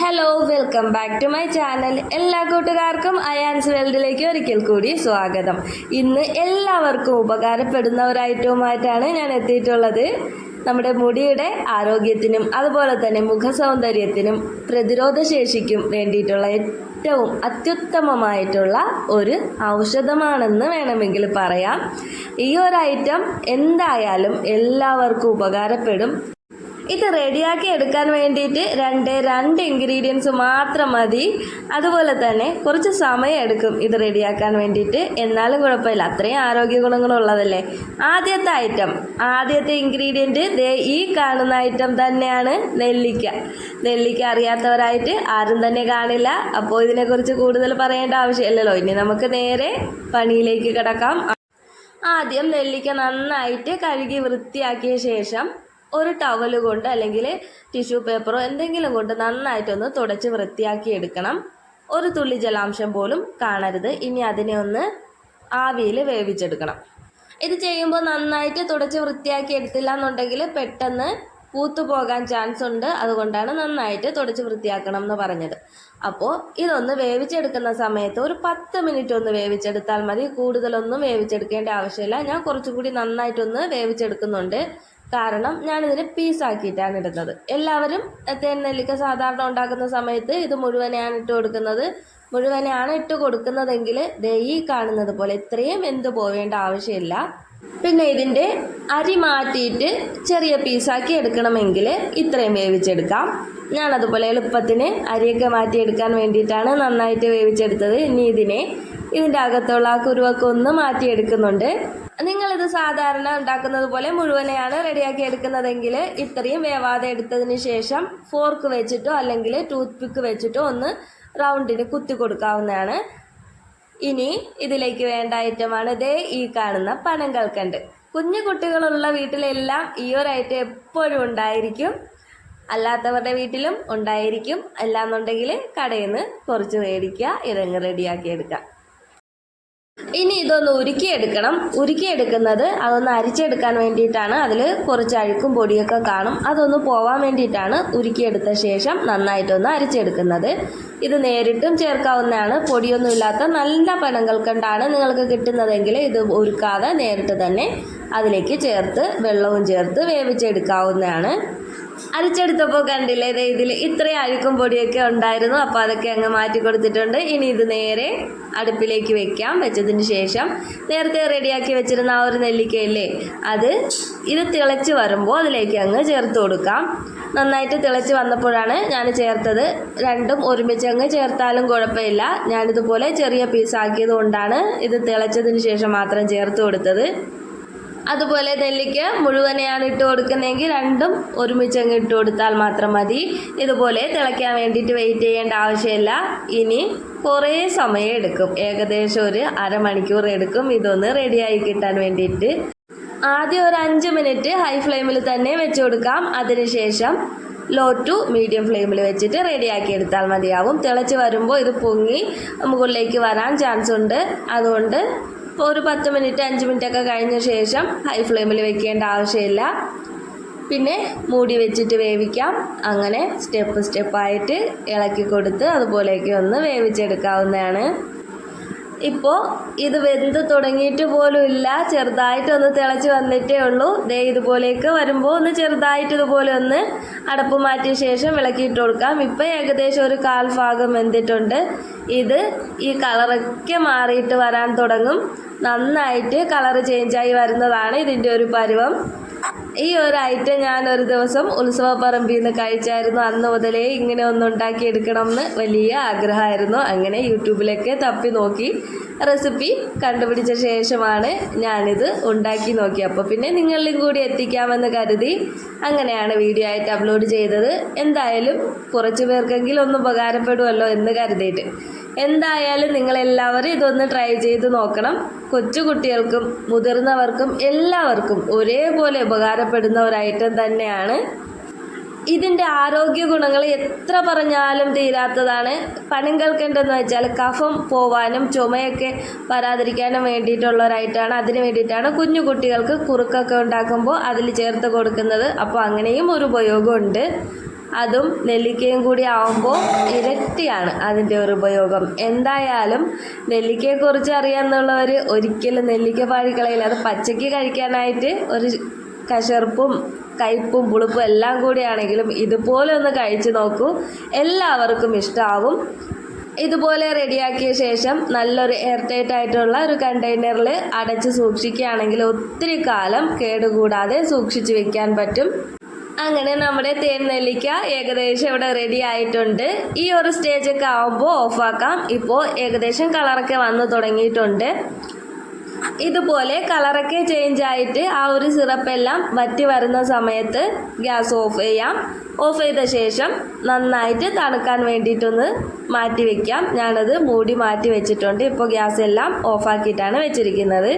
Hello welcome back to my channel എല്ലാ കൂട്ടുകാർക്കും അയാൻസ് വേൾഡിലേക്ക് ഒരിക്കൽ കൂടി സ്വാഗതം. ഇന്ന് എല്ലാവർക്കും ഉപകാരപ്പെടുന്ന ഒരു ഐറ്റവുമായിട്ടാണ് ഞാൻ എത്തിയിട്ടുള്ളത്. നമ്മുടെ മുടിയുടെ ആരോഗ്യത്തിനും അതുപോലെ തന്നെ മുഖസൗന്ദര്യത്തിനും പ്രതിരോധ ശേഷിക്കും വേണ്ടിയിട്ടുള്ള ഏറ്റവും അത്യുത്തമമായിട്ടുള്ള ഒരു ഔഷധമാണെന്ന് വേണമെങ്കിൽ പറയാം. ഈ ഒരു ഐറ്റം എന്തായാലും എല്ലാവർക്കും ഉപകാരപ്പെടും. ഇത് റെഡിയാക്കി എടുക്കാൻ വേണ്ടിയിട്ട് രണ്ട് രണ്ട് ഇൻഗ്രീഡിയൻസ് മാത്രം മതി. അതുപോലെ തന്നെ കുറച്ച് സമയം എടുക്കും ഇത് റെഡിയാക്കാൻ വേണ്ടിയിട്ട്. എന്നാലും കുഴപ്പമില്ല അത്രയും ആരോഗ്യ ഗുണങ്ങളുള്ളതല്ലേ ആദ്യത്തെ ഐറ്റം ആദ്യത്തെ ഇൻഗ്രീഡിയന്റ് ദേ ഈ കാണുന്ന ഐറ്റം തന്നെയാണ് നെല്ലിക്ക. നെല്ലിക്ക അറിയാത്തവരായിട്ട് ആരും തന്നെ കാണില്ല. അപ്പോൾ ഇതിനെക്കുറിച്ച് കൂടുതൽ പറയേണ്ട ആവശ്യമില്ലല്ലോ. ഇനി നമുക്ക് നേരെ പണിയിലേക്ക് കിടക്കാം. ആദ്യം നെല്ലിക്ക നന്നായിട്ട് കഴുകി വൃത്തിയാക്കിയ ശേഷം ഒരു ടവൽ കൊണ്ട് അല്ലെങ്കിൽ ടിഷ്യൂ പേപ്പറോ എന്തെങ്കിലും കൊണ്ട് നന്നായിട്ടൊന്ന് തുടച്ച് വൃത്തിയാക്കി എടുക്കണം. ഒരു തുള്ളി ജലാംശം പോലും കാണരുത്. ഇനി അതിനെ ഒന്ന് ആവിയിൽ വേവിച്ചെടുക്കണം. ഇത് ചെയ്യുമ്പോൾ നന്നായിട്ട് തുടച്ച് വൃത്തിയാക്കി എടുത്തില്ല എന്നുണ്ടെങ്കിൽ പെട്ടെന്ന് പൂത്തു പോകാൻ ചാൻസ് ഉണ്ട്. അതുകൊണ്ടാണ് നന്നായിട്ട് തുടച്ച് വൃത്തിയാക്കണം എന്ന് പറഞ്ഞത്. അപ്പോൾ ഇതൊന്ന് വേവിച്ചെടുക്കുന്ന സമയത്ത് ഒരു പത്ത് മിനിറ്റ് ഒന്ന് വേവിച്ചെടുത്താൽ മതി. കൂടുതലൊന്നും വേവിച്ചെടുക്കേണ്ട ആവശ്യമില്ല. ഞാൻ കുറച്ചുകൂടി നന്നായിട്ടൊന്ന് വേവിച്ചെടുക്കുന്നുണ്ട്. കാരണം ഞാനിതിനെ പീസാക്കിയിട്ടാണ് ഇടുന്നത്. എല്ലാവരും തേൻ നെല്ലിക്ക സാധാരണ ഉണ്ടാക്കുന്ന സമയത്ത് ഇത് മുഴുവനെയാണ് ഇട്ട് കൊടുക്കുന്നത്. മുഴുവനെയാണ് ഇട്ട് കൊടുക്കുന്നതെങ്കിൽ ദേ കാണുന്നത് പോലെ ഇത്രയും എന്ത് പോവേണ്ട ആവശ്യമില്ല. പിന്നെ ഇതിന്റെ അരി മാറ്റിയിട്ട് ചെറിയ പീസാക്കി എടുക്കണമെങ്കിൽ ഇത്രയും വേവിച്ചെടുക്കാം. ഞാനതുപോലെ എളുപ്പത്തിന് അരിയൊക്കെ മാറ്റിയെടുക്കാൻ വേണ്ടിയിട്ടാണ് നന്നായിട്ട് വേവിച്ചെടുത്തത്. ഇനി ഇതിനെ ഇതിന്റെ അകത്തുള്ള ആ കുരുവൊക്കെ ഒന്ന് മാറ്റിയെടുക്കുന്നുണ്ട്. നിങ്ങളിത് സാധാരണ ഉണ്ടാക്കുന്നത് പോലെ മുഴുവനെയാണ് റെഡിയാക്കി എടുക്കുന്നതെങ്കിൽ ഇത്രയും വേവാതെ എടുത്തതിന് ശേഷം ഫോർക്ക് വെച്ചിട്ടോ അല്ലെങ്കിൽ ടൂത്ത് പിക്ക് വെച്ചിട്ടോ ഒന്ന് റൗണ്ടിന് കുത്തി കൊടുക്കാവുന്നതാണ്. ഇനി ഇതിലേക്ക് വേണ്ട ഐറ്റമാണ് ഇതേ ഈ കാണുന്ന പനം കൽക്കണ്ട്. കുഞ്ഞു കുട്ടികളുള്ള വീട്ടിലെല്ലാം ഈ ഒരു ഐറ്റം എപ്പോഴും ഉണ്ടായിരിക്കും. അല്ലാത്തവരുടെ വീട്ടിലും ഉണ്ടായിരിക്കും. അല്ലാന്നുണ്ടെങ്കിൽ കടയിൽ നിന്ന് കുറച്ച് മേടിക്കുക ഇതങ്ങ് റെഡിയാക്കി എടുക്കുക. ഇനി ഇതൊന്ന് ഉരുക്കിയെടുക്കണം. ഉരുക്കിയെടുക്കുന്നത് അതൊന്ന് അരിച്ചെടുക്കാൻ വേണ്ടിയിട്ടാണ്. അതിൽ കുറച്ച് അഴുക്കും പൊടിയൊക്കെ കാണും. അതൊന്ന് പോവാൻ വേണ്ടിയിട്ടാണ് ഉരുക്കിയെടുത്ത ശേഷം നന്നായിട്ടൊന്ന് അരിച്ചെടുക്കുന്നത്. ഇത് നേരിട്ടും ചേർക്കാവുന്നതാണ്. പൊടിയൊന്നും ഇല്ലാത്ത നല്ല പനങ്ങൾ കണ്ടാണ് നിങ്ങൾക്ക് കിട്ടുന്നതെങ്കിൽ ഇത് ഉരുക്കാതെ നേരിട്ട് തന്നെ അതിലേക്ക് ചേർത്ത് വെള്ളവും ചേർത്ത് വേവിച്ചെടുക്കാവുന്നതാണ്. അരിച്ചെടുത്തപ്പോൾ കണ്ടില്ലേ ഇതേ ഇതിൽ ഇത്രയും അഴുക്കും പൊടിയൊക്കെ ഉണ്ടായിരുന്നു. അപ്പോൾ അതൊക്കെ അങ്ങ് മാറ്റി കൊടുത്തിട്ടുണ്ട്. ഇനി ഇത് നേരെ അടുപ്പിലേക്ക് വെക്കാം. വെച്ചതിന് ശേഷം നേരത്തെ റെഡിയാക്കി വെച്ചിരുന്ന ആ ഒരു നെല്ലിക്കയില്ലേ അത് ഇത് തിളച്ച് വരുമ്പോൾ അതിലേക്ക് അങ്ങ് ചേർത്ത് കൊടുക്കാം. നന്നായിട്ട് തിളച്ച് വന്നപ്പോഴാണ് ഞാൻ ചേർത്തത്. രണ്ടും ഒരുമിച്ച് അങ്ങ് ചേർത്താലും കുഴപ്പമില്ല. ഞാനിതുപോലെ ചെറിയ പീസാക്കിയത് കൊണ്ടാണ് ഇത് തിളച്ചതിന് ശേഷം മാത്രം ചേർത്ത് കൊടുത്തത്. അതുപോലെ നെല്ലിക്ക് മുഴുവനെയാണ് ഇട്ട് കൊടുക്കുന്നതെങ്കിൽ രണ്ടും ഒരുമിച്ച് അങ്ങ് ഇട്ട് കൊടുത്താൽ മാത്രം മതി. ഇതുപോലെ തിളയ്ക്കാൻ വേണ്ടിയിട്ട് വെയിറ്റ് ചെയ്യേണ്ട ആവശ്യമില്ല. ഇനി കുറേ സമയം എടുക്കും. ഏകദേശം ഒരു അരമണിക്കൂർ എടുക്കും ഇതൊന്ന് റെഡിയായി കിട്ടാൻ വേണ്ടിയിട്ട്. ആദ്യം ഒരു അഞ്ച് മിനിറ്റ് ഹൈ ഫ്ലെയിമിൽ തന്നെ വെച്ച് കൊടുക്കാം. അതിനുശേഷം ലോ ടു മീഡിയം ഫ്ലെയിമിൽ വെച്ചിട്ട് റെഡിയാക്കി എടുത്താൽ മതിയാവും. തിളച്ച് വരുമ്പോൾ ഇത് പൊങ്ങി മുകളിലേക്ക് വരാൻ ചാൻസ് ഉണ്ട്. അതുകൊണ്ട് ഒരു പത്ത് മിനിറ്റ് അഞ്ച് മിനിറ്റൊക്കെ കഴിഞ്ഞ ശേഷം ഹൈ ഫ്ലെയിമിൽ വെക്കേണ്ട ആവശ്യമില്ല. പിന്നെ മൂടി വെച്ചിട്ട് വേവിക്കാം. അങ്ങനെ സ്റ്റെപ്പ് സ്റ്റെപ്പായിട്ട് ഇളക്കി കൊടുത്ത് അതുപോലെയൊക്കെ ഒന്ന് വേവിച്ചെടുക്കാവുന്നതാണ്. ഇപ്പോൾ ഇത് വെന്ത് തുടങ്ങിയിട്ട് പോലും ഇല്ല. ചെറുതായിട്ടൊന്ന് തിളച്ച് വന്നിട്ടേ ഉള്ളൂ. ദേ ഇതുപോലെയൊക്കെ വരുമ്പോൾ ഒന്ന് ചെറുതായിട്ട് ഇതുപോലെ ഒന്ന് അടപ്പ് മാറ്റിയ ശേഷം വിളക്കിയിട്ട് കൊടുക്കാം. ഇപ്പം ഏകദേശം ഒരു കാൽ ഭാഗം വെന്തിട്ടുണ്ട്. ഇത് ഈ കളറൊക്കെ മാറിയിട്ട് വരാൻ തുടങ്ങും. നന്നായിട്ട് കളറ് ചേഞ്ചായി വരുന്നതാണ് ഇതിന്റെ ഒരു പരുവം. ഈ ഒരു ഐറ്റം ഞാൻ ഒരു ദിവസം ഉത്സവപ്പറമ്പിൽ നിന്ന് കഴിച്ചായിരുന്നു. അന്ന് മുതലേ ഇങ്ങനെ ഒന്ന് ഉണ്ടാക്കി എടുക്കണം എന്ന് വലിയ ആഗ്രഹമായിരുന്നു. അങ്ങനെ യൂട്യൂബിലൊക്കെ തപ്പി നോക്കി റെസിപ്പി കണ്ടുപിടിച്ച ശേഷമാണ് ഞാനിത് ഉണ്ടാക്കി നോക്കി അപ്പോൾ പിന്നെ നിങ്ങളിലും കൂടി എത്തിക്കാമെന്ന് കരുതി അങ്ങനെയാണ് വീഡിയോ ആയിട്ട് അപ്ലോഡ് ചെയ്തത്. എന്തായാലും കുറച്ച് പേർക്കെങ്കിലും ഒന്ന് ഉപകാരപ്പെടുമല്ലോ എന്ന് കരുതിയിട്ട്. എന്തായാലും നിങ്ങളെല്ലാവരും ഇതൊന്ന് ട്രൈ ചെയ്ത് നോക്കണം. കൊച്ചുകുട്ടികൾക്കും മുതിർന്നവർക്കും എല്ലാവർക്കും ഒരേപോലെ ഉപകാരപ്പെടുന്ന ഒരു ഐറ്റം തന്നെയാണ്. ഇതിന്റെ ആരോഗ്യ ഗുണങ്ങൾ എത്ര പറഞ്ഞാലും തീരാത്തതാണ്. പനങ്കൽക്കണ്ടെന്ന് വെച്ചാൽ കഫം പോവാനും ചുമയൊക്കെ വരാതിരിക്കാനും വേണ്ടിയിട്ടുള്ള ഒരൈറ്റാണ് അതിന് വേണ്ടിയിട്ടാണ് കുഞ്ഞു കുട്ടികൾക്ക് കുറുക്കൊക്കെ ഉണ്ടാക്കുമ്പോൾ അതിൽ ചേർത്ത് കൊടുക്കുന്നത്. അപ്പോൾ അങ്ങനെയും ഒരു ഉപയോഗമുണ്ട്. അതും നെല്ലിക്കയും കൂടി ആവുമ്പോൾ ഇരട്ടിയാണ് അതിന്റെ ഒരു ഉപയോഗം. എന്തായാലും നെല്ലിക്കയെക്കുറിച്ച് അറിയാമെന്നുള്ളവർ ഒരിക്കലും നെല്ലിക്ക പാഴിക്കളയില്ല അത് പച്ചയ്ക്ക് കഴിക്കാനായിട്ട് ഒരു കശർപ്പും കയ്പും പുളിപ്പും എല്ലാം കൂടിയാണെങ്കിലും ഇതുപോലെ ഒന്ന് കഴിച്ചു നോക്കൂ. എല്ലാവർക്കും ഇഷ്ടമാവും ഇതുപോലെ റെഡിയാക്കിയ ശേഷം നല്ലൊരു എയർ ടൈറ്റ് ആയിട്ടുള്ള ഒരു കണ്ടെയ്നറിൽ അടച്ച് സൂക്ഷിക്കുകയാണെങ്കിൽ ഒത്തിരി കാലം കേടുകൂടാതെ സൂക്ഷിച്ചു വെക്കാൻ പറ്റും. അങ്ങനെ നമ്മുടെ തേൻ നെല്ലിക്ക ഏകദേശം ഇവിടെ റെഡി ആയിട്ടുണ്ട്. ഈ ഒരു സ്റ്റേജൊക്കെ ആവുമ്പോൾ ഓഫാക്കാം ഇപ്പോൾ ഏകദേശം കളറൊക്കെ വന്നു തുടങ്ങിയിട്ടുണ്ട്. ഇതുപോലെ കളറൊക്കെ ചേഞ്ച് ആയിട്ട് ആ ഒരു സിറപ്പെല്ലാം വറ്റി വരുന്ന സമയത്ത് ഗ്യാസ് ഓഫ് ചെയ്യാം. ഓഫ് ചെയ്ത ശേഷം നന്നായിട്ട് തണുക്കാൻ വേണ്ടിയിട്ടൊന്ന് മാറ്റി വെക്കാം. ഞാനത് മൂടി മാറ്റി വെച്ചിട്ടുണ്ട്. ഇപ്പോൾ ഗ്യാസ് എല്ലാം ഓഫാക്കിയിട്ടാണ് വെച്ചിരിക്കുന്നത്.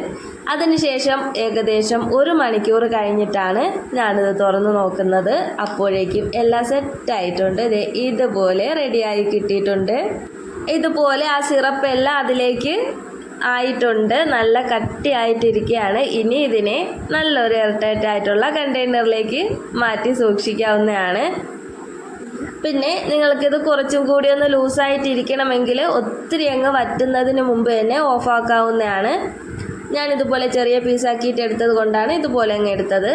അതിനുശേഷം ഏകദേശം ഒരു മണിക്കൂർ കഴിഞ്ഞിട്ടാണ് ഞാനിത് തുറന്നു നോക്കുന്നത്. അപ്പോഴേക്കും എല്ലാം സെറ്റായിട്ടുണ്ട് ദേ ഇതുപോലെ റെഡിയായി കിട്ടിയിട്ടുണ്ട്. ഇതുപോലെ ആ സിറപ്പ് എല്ലാം അതിലേക്ക് ആയിട്ടുണ്ട്. നല്ല കട്ടിയായിട്ടിരിക്കുകയാണ് ഇനി ഇതിനെ നല്ലൊരു എയർടൈറ്റ് ആയിട്ടുള്ള കണ്ടെയ്നറിലേക്ക് മാറ്റി സൂക്ഷിക്കാവുന്നതാണ്. പിന്നെ നിങ്ങൾക്കിത് കുറച്ചും കൂടി ഒന്ന് ലൂസായിട്ടിരിക്കണമെങ്കിൽ ഒത്തിരി അങ്ങ് വറ്റുന്നതിന് മുമ്പ് തന്നെ ഓഫാക്കാവുന്നതാണ്. ഞാനിതുപോലെ ചെറിയ പീസാക്കിയിട്ട് എടുത്തത് കൊണ്ടാണ് ഇതുപോലെ അങ്ങ് എടുത്തത്.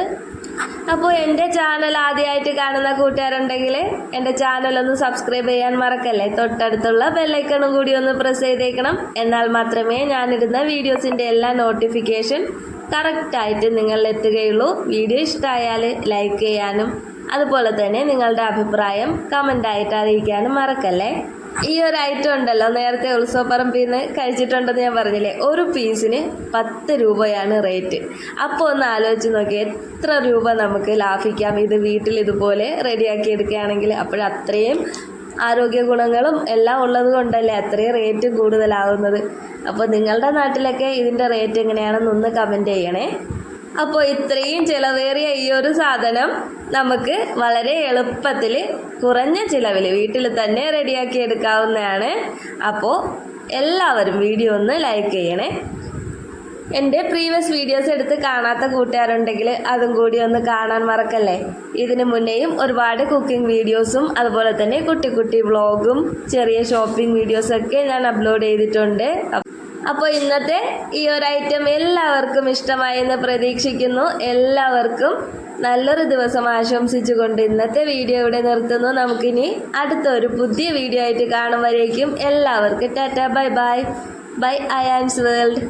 അപ്പോൾ എന്റെ ചാനൽ ആദ്യമായിട്ട് കാണുന്ന കൂട്ടുകാരുണ്ടെങ്കിൽ എന്റെ ചാനൽ ഒന്ന് സബ്സ്ക്രൈബ് ചെയ്യാൻ മറക്കല്ലേ? തൊട്ടടുത്തുള്ള ബെല്ലൈക്കണും കൂടി ഒന്ന് പ്രസ് ചെയ്തേക്കണം. എന്നാൽ മാത്രമേ ഞാനിടുന്ന വീഡിയോസിന്റെ എല്ലാ നോട്ടിഫിക്കേഷൻ കറക്റ്റായിട്ട് നിങ്ങളിൽ എത്തുകയുള്ളൂ. വീഡിയോ ഇഷ്ടമായാൽ ലൈക്ക് ചെയ്യാനും അതുപോലെ തന്നെ നിങ്ങളുടെ അഭിപ്രായം കമന്റായിട്ട് അറിയിക്കാനും മറക്കല്ലേ? ഈ ഒരു ഐറ്റം ഉണ്ടല്ലോ നേരത്തെ ഉത്സവപ്പറമ്പിൽ നിന്ന് കഴിച്ചിട്ടുണ്ടെന്ന് ഞാൻ പറഞ്ഞില്ലേ? ഒരു പീസിന് പത്ത് രൂപയാണ് റേറ്റ് അപ്പോൾ ഒന്ന് ആലോചിച്ച് നോക്കി എത്ര രൂപ നമുക്ക് ലാഭിക്കാം? ഇത് വീട്ടിൽ ഇതുപോലെ റെഡിയാക്കി എടുക്കുകയാണെങ്കിൽ അപ്പോഴത്രയും ആരോഗ്യ ഗുണങ്ങളും എല്ലാം ഉള്ളത് കൊണ്ടല്ലേ അത്രയും റേറ്റ് കൂടുതലാവുന്നത്? അപ്പോൾ നിങ്ങളുടെ നാട്ടിലൊക്കെ ഇതിന്റെ റേറ്റ് എങ്ങനെയാണെന്ന് ഒന്ന് കമന്റ് ചെയ്യണേ. അപ്പോൾ ഇത്രയും ചിലവേറിയ ഈ ഒരു സാധനം നമുക്ക് വളരെ എളുപ്പത്തിൽ കുറഞ്ഞ ചിലവിൽ വീട്ടിൽ തന്നെ റെഡിയാക്കി എടുക്കാവുന്നതാണ്. അപ്പോൾ എല്ലാവരും വീഡിയോ ഒന്ന് ലൈക്ക് ചെയ്യണേ. എന്റെ പ്രീവിയസ് വീഡിയോസ് എടുത്ത് കാണാത്ത കൂട്ടുകാരുണ്ടെങ്കിൽ അതും കൂടി ഒന്ന് കാണാൻ മറക്കല്ലേ? ഇതിനു മുന്നേയും ഒരുപാട് കുക്കിംഗ് വീഡിയോസും അതുപോലെ തന്നെ കുട്ടി കുട്ടി വ്ളോഗും ചെറിയ ഷോപ്പിംഗ് വീഡിയോസൊക്കെ ഞാൻ അപ്ലോഡ് ചെയ്തിട്ടുണ്ട്. അപ്പോൾ ഇന്നത്തെ ഈ ഒരു ഐറ്റം എല്ലാവർക്കും ഇഷ്ടമായി എന്ന് പ്രതീക്ഷിക്കുന്നു. എല്ലാവർക്കും നല്ലൊരു ദിവസം ആശംസിച്ചുകൊണ്ട് ഇന്നത്തെ വീഡിയോ ഇവിടെ നിർത്തുന്നു. നമുക്കിനി അടുത്ത ഒരു പുതിയ വീഡിയോ ആയിട്ട് കാണും വരേക്കും എല്ലാവർക്കും ടാറ്റ ബൈ ബൈ. ബൈ ഐ ആൻസ് വേൾഡ്